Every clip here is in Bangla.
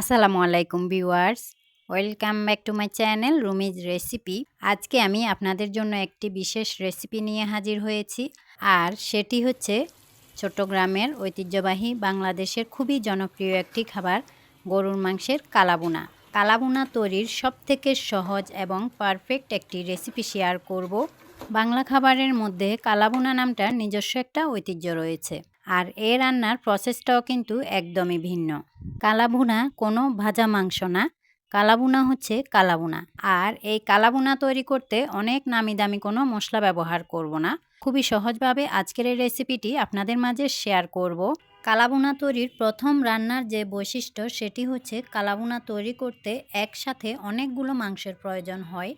আসসালামু আলাইকুম viewers. Welcome back to my channel Rumi's recipe. আজকে আমি আপনাদের জন্য একটি বিশেষ রেসিপি নিয়ে হাজির হয়েছি। আর সেটি হচ্ছে চট্টগ্রামের ঐতিহ্যবাহী বাংলাদেশের খুবই জনপ্রিয় একটি খাবার, গরুর মাংসের কালাবুনা। কালাবুনা তৈরির সবথেকে সহজ এবং পারফেক্ট একটি রেসিপি শেয়ার করব। বাংলা খাবারের মধ্যে কালাবুনা নামটার নিজস্ব একটা ঐতিহ্য রয়েছে। আর এ রান্নার প্রসেসটাও কিন্তু একদমই ভিন্ন। কালাভুনা কোনো ভাজা মাংস না। কালাবুনা হচ্ছে কালাবুনা আর এই কালাবুনা তৈরি করতে অনেক নামি দামি কোনো মশলা ব্যবহার করব না। খুবই সহজভাবে আজকের এই রেসিপিটি আপনাদের মাঝে শেয়ার করব। কালাবুনা তৈরির প্রথম রান্নার যে বৈশিষ্ট্য সেটি হচ্ছে কালাবুনা তৈরি করতে একসাথে অনেকগুলো মাংসের প্রয়োজন হয়।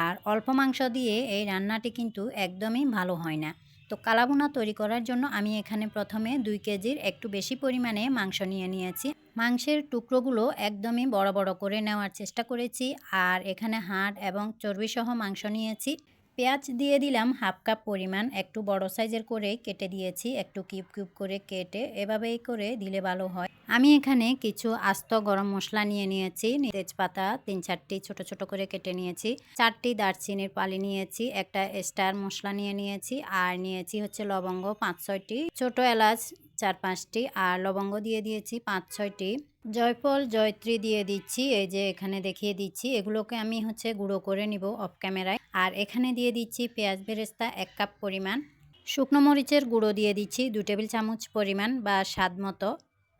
আর অল্প মাংস দিয়ে এই রান্নাটি কিন্তু একদমই ভালো হয় না। তো কালাভুনা তৈরি করার জন্য আমি এখানে প্রথমে দুই কেজির একটু বেশি পরিমাণে মাংস নিয়ে নিয়েছি। মাংসের টুকরোগুলো একদমই বড় বড় করে নেওয়ার চেষ্টা করেছি আর এখানে হাড় এবং চর্বিসহ মাংস নিয়েছি। পেঁয়াজ দিয়ে দিলাম হাফ কাপ পরিমাণ, একটু বড় সাইজের করে কেটে দিয়েছি, একটু কিউব কিউব করে কেটে এভাবেই করে দিলে ভালো হয়। আমি এখানে কিছু আস্ত গরম মশলা নিয়ে নিয়েছি। তেজপাতা তিন চারটি ছোট ছোট করে কেটে নিয়েছি। চারটি দারচিনির পালি নিয়েছি, একটা স্টার মশলা নিয়ে নিয়েছি, আর নিয়েছি হচ্ছে লবঙ্গ পাঁচ ছয়টি। ছোট এলাচ চার পাঁচটি, আর লবঙ্গ দিয়ে দিয়েছি পাঁচ ছয়টি। জয়ফল, জয়ত্রী দিয়ে দিচ্ছি, এই যে এখানে দেখিয়ে দিচ্ছি। এগুলোকে আমি হচ্ছে গুঁড়ো করে নিব অফ ক্যামেরায়। আর এখানে দিয়ে দিচ্ছি পেঁয়াজ বেরেস্তা এক কাপ পরিমাণ। শুকনো মরিচের গুঁড়ো দিয়ে দিচ্ছি দু টেবিল চামচ পরিমাণ বা স্বাদ মতো।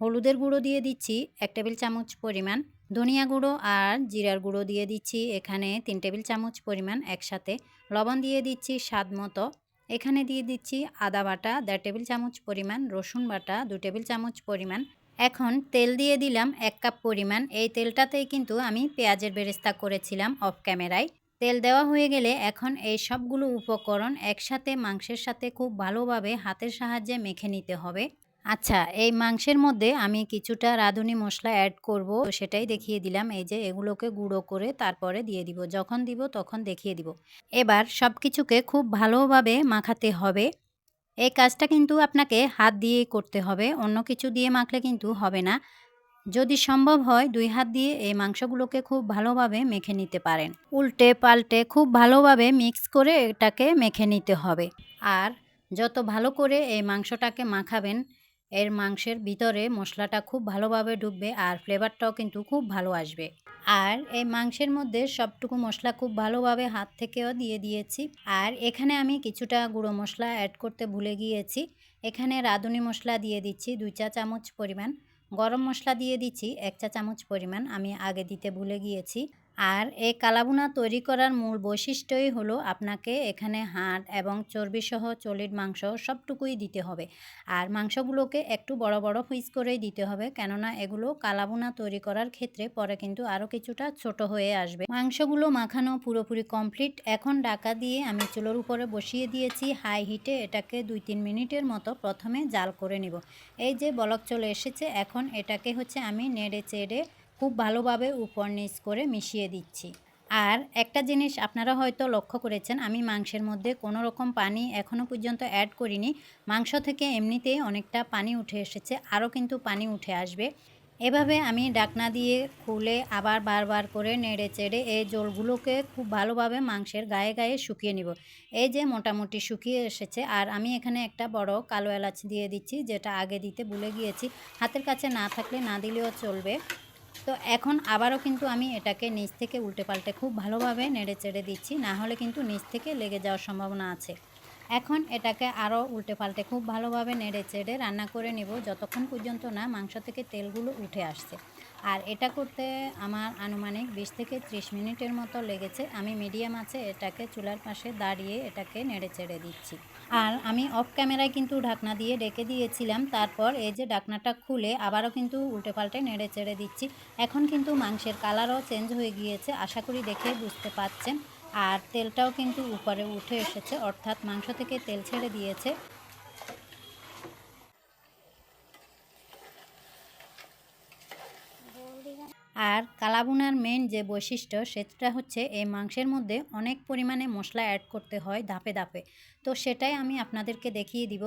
হলুদের গুঁড়ো দিয়ে দিচ্ছি এক টেবিল চামচ পরিমাণ ধনিয়া গুঁড়ো আর জিরার গুঁড়ো দিয়ে দিচ্ছি এখানে তিন টেবিল চামচ পরিমাণ একসাথে। লবণ দিয়ে দিচ্ছি স্বাদ মতো। এখানে দিয়ে দিচ্ছি আদা বাটা, দেড় টেবিল চামচ পরিমাণ রসুন বাটা, দু টেবিল চামচ পরিমাণ। এখন তেল দিয়ে দিলাম এক কাপ পরিমাণ। এই তেলটাতেই কিন্তু আমি পেঁয়াজের বেরেস্তা করেছিলাম অফ ক্যামেরায়। তেল দেওয়া হয়ে গেলে এখন এই সবগুলো উপকরণ একসাথে মাংসের সাথে খুব ভালোভাবে হাতের সাহায্যে মেখে নিতে হবে। আচ্ছা এই মাংসের মধ্যে আমি কিছুটা রাঁধুনি মশলা অ্যাড করব। সেটাই দেখিয়ে দিলাম, এই যে এগুলোকে গুঁড়ো করে তারপরে দিয়ে দিব। যখন দিব তখন দেখিয়ে দিব। এবার সব কিছুকে খুব ভালোভাবে মাখাতে হবে। এই কাজটা কিন্তু আপনাকে হাত দিয়েই করতে হবে, অন্য কিছু দিয়ে মাখলে কিন্তু হবে না। যদি সম্ভব হয়, দুই হাত দিয়ে এই মাংসগুলোকে খুব ভালোভাবে মেখে নিতে পারেন। উল্টে পাল্টে খুব ভালোভাবে মিক্স করে এটাকে মেখে নিতে হবে। আর যত ভালো করে এই মাংসটাকে মাখাবেন এর মাংসের ভিতরে মশলাটা খুব ভালোভাবে ঢুকবে আর ফ্লেভারটাও কিন্তু খুব ভালো আসবে। আর এই মাংসের মধ্যে সবটুকু মশলা খুব ভালোভাবে হাত থেকেও দিয়ে দিয়েছি। আর এখানে আমি কিছুটা গুঁড়ো মশলা অ্যাড করতে ভুলে গিয়েছি। এখানে রাঁধুনি মশলা দিয়ে দিচ্ছি দুই চা চামচ পরিমাণ। গরম মশলা দিয়ে দিচ্ছি এক চা চামচ পরিমাণ, আমি আগে দিতে ভুলে গিয়েছি। আর এই কালাবুনা তৈরি করার মূল বৈশিষ্ট্যই হলো আপনাকে এখানে হাড় এবং চর্বিসহ চলির মাংস সবটুকুই দিতে হবে। আর মাংসগুলোকে একটু বড় বড় পিস করেই দিতে হবে, কেননা এগুলো কালাবুনা তৈরি করার ক্ষেত্রে পরে কিন্তু আরও কিছুটা ছোট হয়ে আসবে। মাংসগুলো মাখানো পুরোপুরি কমপ্লিট। এখন ডাকা দিয়ে আমি চুলোর উপরে বসিয়ে দিয়েছি হাই হিটে এটাকে দুই তিন মিনিটের মতো প্রথমে জাল করে নিব। এই যে বলক চলে এসেছে, এখন এটাকে হচ্ছে আমি নেড়ে চেড়ে খুব ভালোভাবে উপর নিচ করে মিশিয়ে দিচ্ছি। আর একটা জিনিস আপনারা হয়তো লক্ষ্য করেছেন, আমি মাংসের মধ্যে কোনো রকম পানি এখনও পর্যন্ত অ্যাড করিনি। মাংস থেকে এমনিতেই অনেকটা পানি উঠে এসেছে, আরও কিন্তু পানি উঠে আসবে। এভাবে আমি ডাকনা দিয়ে খুলে আবার বারবার করে নেড়ে চেড়ে এই জলগুলোকে খুব ভালোভাবে মাংসের গায়ে গায়ে শুকিয়ে নিব। এই যে মোটামুটি শুকিয়ে এসেছে, আর আমি এখানে একটা বড় কালো এলাচ দিয়ে দিচ্ছি, যেটা আগে দিতে ভুলে গিয়েছি। হাতের কাছে না থাকলে না দিলেও চলবে। তো এখন আবারও কিন্তু আমি এটাকে নিচ থেকে উল্টে পাল্টে খুব ভালোভাবে নেড়ে চেড়ে দিচ্ছি, না হলে কিন্তু নিচ থেকে লেগে যাওয়ার সম্ভাবনা আছে। এখন এটাকে আরও উল্টে পাল্টে খুব ভালোভাবে নেড়ে চেড়ে রান্না করে নেব, যতক্ষণ পর্যন্ত না মাংস থেকে তেলগুলো উঠে আসছে। আর এটা করতে আমার আনুমানিক বিশ থেকে ত্রিশ মিনিটের মতো লেগেছে। আমি মিডিয়াম আছে এটাকে চুলার পাশে দাঁড়িয়ে এটাকে নেড়ে চেড়ে দিচ্ছি। আর আমি অফ ক্যামেরায় কিন্তু ঢাকনা দিয়ে ডেকে দিয়েছিলাম। তারপর এই যে ঢাকনাটা খুলে আবারও কিন্তু উল্টে পাল্টে নেড়ে চেড়ে দিচ্ছি। এখন কিন্তু মাংসের কালারও চেঞ্জ হয়ে গিয়েছে, আশা করি দেখে বুঝতে পারছেন। আর তেলটাও কিন্তু উপরে উঠে এসেছে, অর্থাৎ মাংস থেকে তেল ছেড়ে দিয়েছে। আর কালাবুনার মেন যে বৈশিষ্ট্য, সেটা হচ্ছে এই মাংসের মধ্যে অনেক পরিমাণে মশলা অ্যাড করতে হয় ধাপে ধাপে। তো সেটাই আমি আপনাদেরকে দেখিয়ে দিব।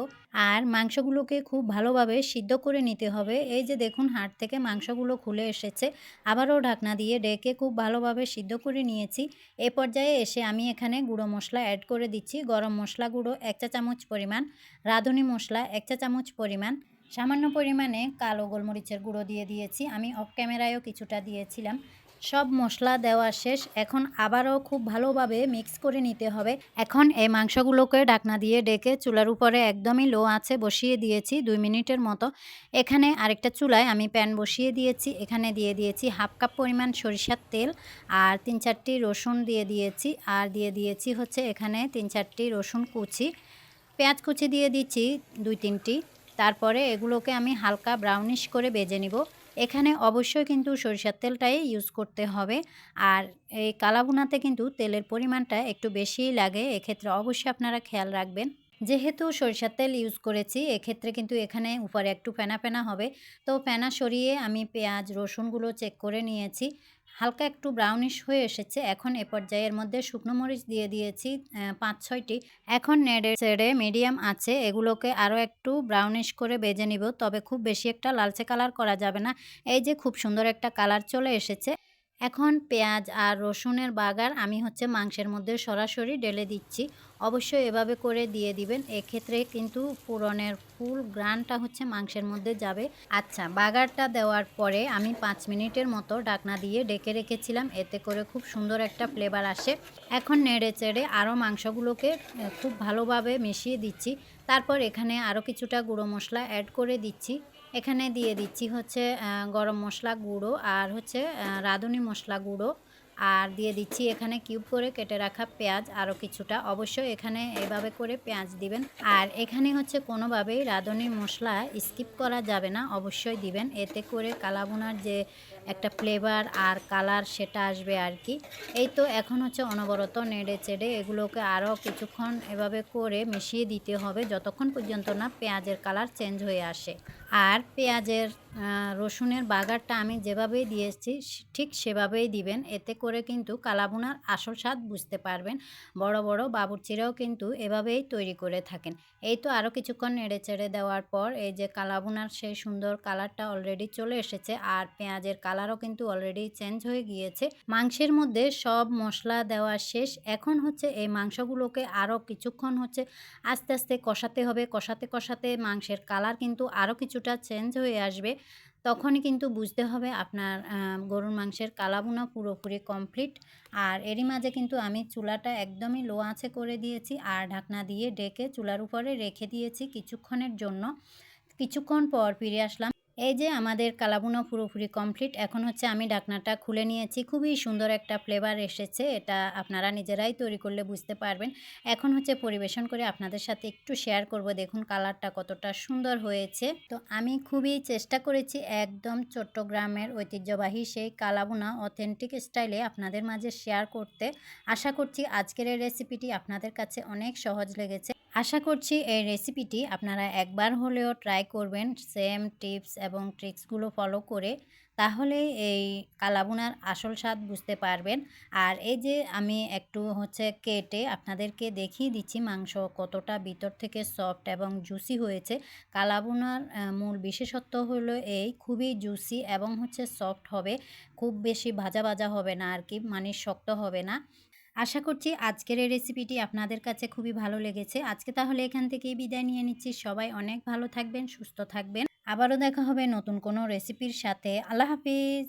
আর মাংসগুলোকে খুব ভালোভাবে সিদ্ধ করে নিতে হবে। এই যে দেখুন, হাট থেকে মাংসগুলো খুলে এসেছে। আবারও ঢাকনা দিয়ে ডেকে খুব ভালোভাবে সিদ্ধ করে নিয়েছি। এ পর্যায়ে এসে আমি এখানে গুঁড়ো মশলা অ্যাড করে দিচ্ছি। গরম মশলা গুঁড়ো এক চা চামচ পরিমাণ, রাঁধুনি মশলা এক চা চামচ পরিমাণ সামান্য পরিমাণে কালো গোলমরিচের গুঁড়ো দিয়ে দিয়েছি। আমি অফ ক্যামেরায়ও কিছুটা দিয়েছিলাম। সব মশলা দেওয়া শেষ। এখন আবারও খুব ভালোভাবে মিক্স করে নিতে হবে। এখন এই মাংসগুলোকে ডাকনা দিয়ে ডেকে চুলার উপরে একদমই লো আছে বসিয়ে দিয়েছি দুই মিনিটের মতো। এখানে আরেকটা চুলায় আমি প্যান বসিয়ে দিয়েছি। এখানে দিয়ে দিয়েছি হাফ কাপ পরিমাণ সরিষার তেল আর তিন চারটি রসুন দিয়ে দিয়েছি। আর দিয়ে দিয়েছি হচ্ছে এখানে তিন চারটি রসুন কুচি। পেঁয়াজ কুচি দিয়ে দিচ্ছি দুই তিনটি। তারপরে এগুলোকে আমি হালকা ব্রাউনিশ করে বেজে নিব। এখানে অবশ্যই কিন্তু সরিষার তেলটাই ইউজ করতে হবে। আর এই কালাভুনাতে কিন্তু তেলের পরিমাণটা একটু বেশিই লাগে, এক্ষেত্রে অবশ্যই আপনারা খেয়াল রাখবেন। যেহেতু সরিষার তেল ইউজ করেছি, এক্ষেত্রে কিন্তু এখানে উপরে একটু ফেনা ফেনা হবে। তো ফেনা সরিয়ে আমি পেঁয়াজ, রসুনগুলো চেক করে নিয়েছি। হালকা একটু ব্রাউনিশ হয়ে এসেছে। এখন এ পর্যায়ের মধ্যে শুকনো মরিচ দিয়ে দিয়েছি পাঁচ, ছয়টি। এখন নেড়ে চেড়ে মিডিয়াম আছে, এগুলোকে আরও একটু ব্রাউনিশ করে বেজে নিব। তবে খুব বেশি একটা লালচে কালার করা যাবে না। এই যে খুব সুন্দর একটা কালার চলে এসেছে। এখন পেঁয়াজ আর রসুনের বাগার আমি হচ্ছে মাংসের মধ্যে সরাসরি ঢেলে দিচ্ছি। অবশ্যই এভাবে করে দিয়ে দিবেন। এক্ষেত্রে কিন্তু পুরনের ফুল গ্রানটা হচ্ছে মাংসের মধ্যে যাবে। আচ্ছা বাগারটা দেওয়ার পরে আমি পাঁচ মিনিটের মতো ডাকনা দিয়ে ডেকে রেখেছিলাম। এতে করে খুব সুন্দর একটা ফ্লেভার আসে। এখন নেড়ে চেড়ে আরও মাংসগুলোকে খুব ভালোভাবে মিশিয়ে দিচ্ছি। তারপর এখানে আরও কিছুটা গুঁড়ো মশলা অ্যাড করে দিচ্ছি। এখানে দিয়ে দিচ্ছি হচ্ছে গরম মশলা গুঁড়ো আর হচ্ছে রাঁধুনি মশলা গুঁড়ো। আর দিয়ে দিচ্ছি এখানে কিউব করে কেটে রাখা পেঁয়াজ আরও কিছুটা। অবশ্যই এখানে এভাবে করে পেঁয়াজ দিবেন। আর এখানে হচ্ছে কোনোভাবেই রাঁধুনি মশলা স্কিপ করা যাবে না, অবশ্যই দিবেন। এতে করে কালাবুনার যে একটা ফ্লেভার আর কালার সেটা আসবে আর কি। এই তো এখন হচ্ছে অনবরত নেড়ে চেড়ে এগুলোকে আরও কিছুক্ষণ এভাবে করে মিশিয়ে দিতে হবে, যতক্ষণ পর্যন্ত না পেঁয়াজের কালার চেঞ্জ হয়ে আসে। আর পেঁয়াজের রসুনের বাগারটা আমি যেভাবেই দিয়েছি ঠিক সেভাবেই দিবেন। এতে করে কিন্তু কালাবুনার আসল স্বাদ বুঝতে পারবেন। বড় বড় বাবুরচিরাও কিন্তু এভাবেই তৈরি করে থাকেন। এই তো আরও কিছুক্ষণ নেড়ে চেড়ে দেওয়ার পর এই যে কালাবুনার সেই সুন্দর কালারটা অলরেডি চলে এসেছে আর পেঁয়াজের কালারও কিন্তু অলরেডি চেঞ্জ হয়ে গিয়েছে। মাংসের মধ্যে সব মশলা দেওয়া শেষ। এখন হচ্ছে এই মাংসগুলোকে আরও কিছুক্ষণ হচ্ছে আস্তে আস্তে কষাতে হবে। কষাতে কষাতে মাংসের কালার কিন্তু আরও কিছুটা চেঞ্জ হয়ে আসবে। তখনই কিন্তু বুঝতে হবে আপনার গরুর মাংসের কালাবোনা পুরোপুরি কমপ্লিট আর এরই মাঝে কিন্তু আমি চুলাটা একদমই লো আছে করে দিয়েছি আর ঢাকনা দিয়ে ডেকে চুলার উপরে রেখে দিয়েছি কিছুক্ষণের জন্য। কিছুক্ষণ পর ফিরে আসলাম। এই যে আমাদের কালাবুনো পুরোপুরি কমপ্লিট এখন হচ্ছে আমি ডাকনাটা খুলে নিয়েছি। খুবই সুন্দর একটা ফ্লেভার এসেছে, এটা আপনারা নিজেরাই তৈরি করলে বুঝতে পারবেন। এখন হচ্ছে পরিবেশন করে আপনাদের সাথে একটু শেয়ার করব, দেখুন কালারটা কতটা সুন্দর হয়েছে। তো আমি খুবই চেষ্টা করেছি একদম চট্টগ্রামের ঐতিহ্যবাহী সেই কালাবুনা অথেন্টিক স্টাইলে আপনাদের মাঝে শেয়ার করতে। আশা করছি আজকের এই রেসিপিটি আপনাদের কাছে অনেক সহজ লেগেছে। আশা করছি এই রেসিপিটি আপনারা একবার হলেও ট্রাই করবেন সেম টিপস এবং ট্রিক্সগুলো ফলো করে, তাহলে এই কালাবুনার আসল স্বাদ বুঝতে পারবেন। আর এই যে আমি একটু হচ্ছে কেটে আপনাদেরকে দেখিয়ে দিচ্ছি মাংস কতটা ভিতর থেকে সফট এবং জুসি হয়েছে। কালাবুনার মূল বিশেষত্ব হলো এই খুবই জুসি এবং হচ্ছে সফট হবে। খুব বেশি ভাজা ভাজা হবে না আর কি মানে শক্ত হবে না। আশা করছি আজকের এই রেসিপিটি আপনাদের কাছে খুবই ভালো লেগেছে। আজকে তাহলে এখান থেকেই বিদায় নিয়ে নিচ্ছি। সবাই অনেক ভালো থাকবেন, সুস্থ থাকবেন। আবারও দেখা হবে নতুন কোনো রেসিপির সাথে। আল্লাহ হাফিজ।